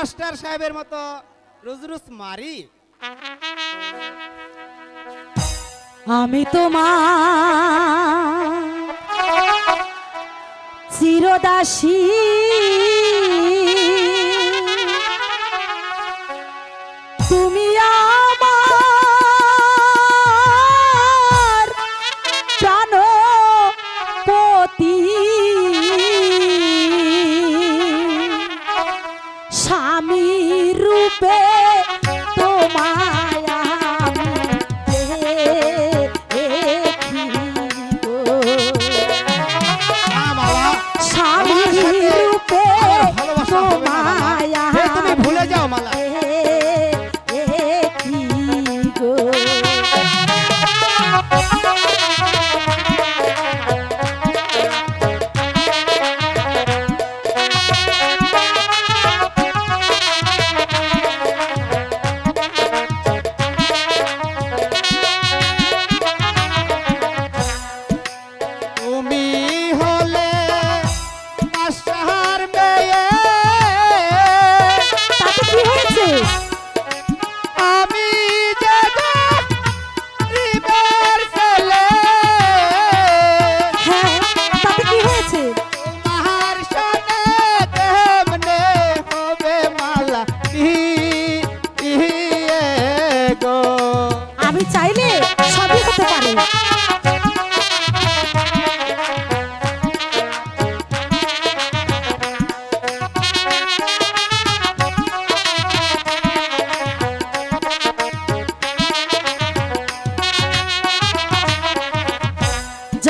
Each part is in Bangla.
মাস্টার সাহেবের মতো রুজ রুজ মারি। আমি তোমার চিরদাসী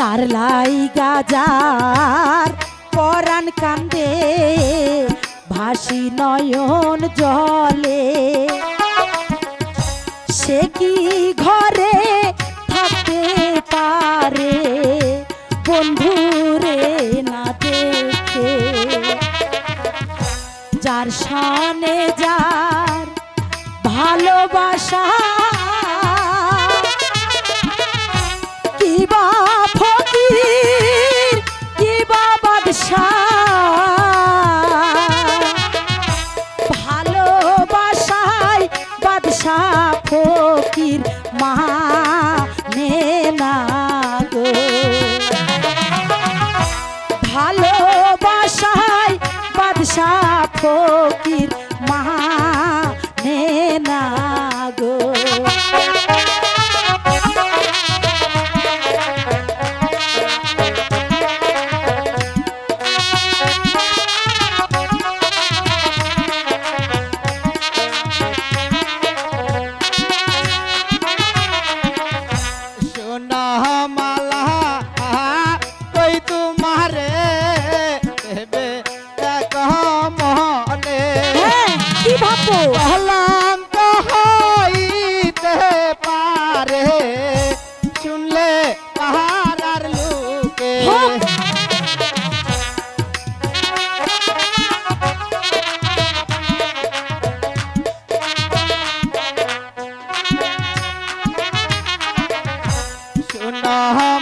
যার লাই গাজার পরাণ কান্দে, ভাসি নয়ন জলে। সে কি ঘরে থাকতে পারে? বন্ধুরে না দেখে যার সামনে যার ভালোবাসা মহলে হ্যাঁ, কি ভাবো কলঙ্ক হইতে পারে। শুনলে তাহার লোকে।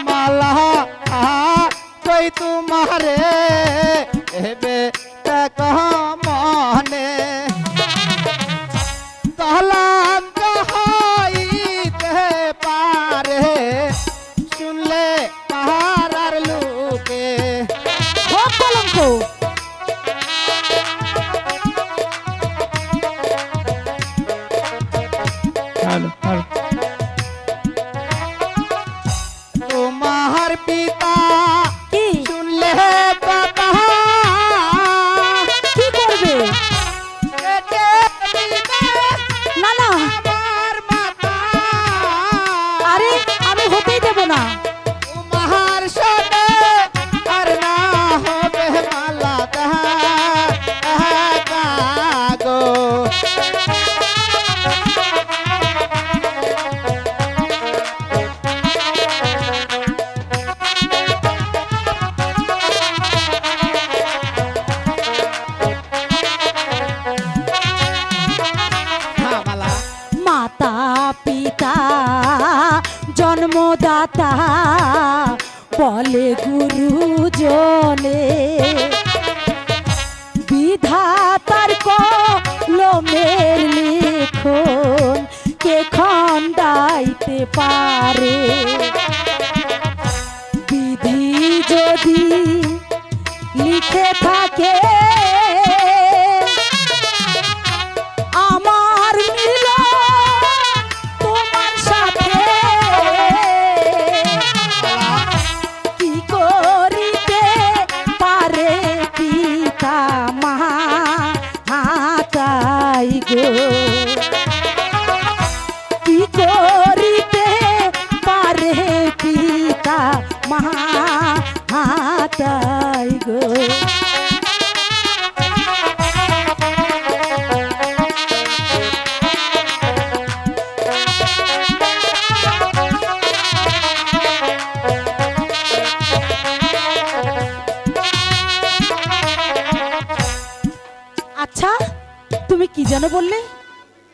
মালা কই 然后 হতেই দেব না। দাতা বলে গুরুজনে। বিধাতার কলমের লিখন কে খন্দাইতে পারে? বিধি যদি লিখে থাকে আচ্ছা তুমি কি যেন বললে?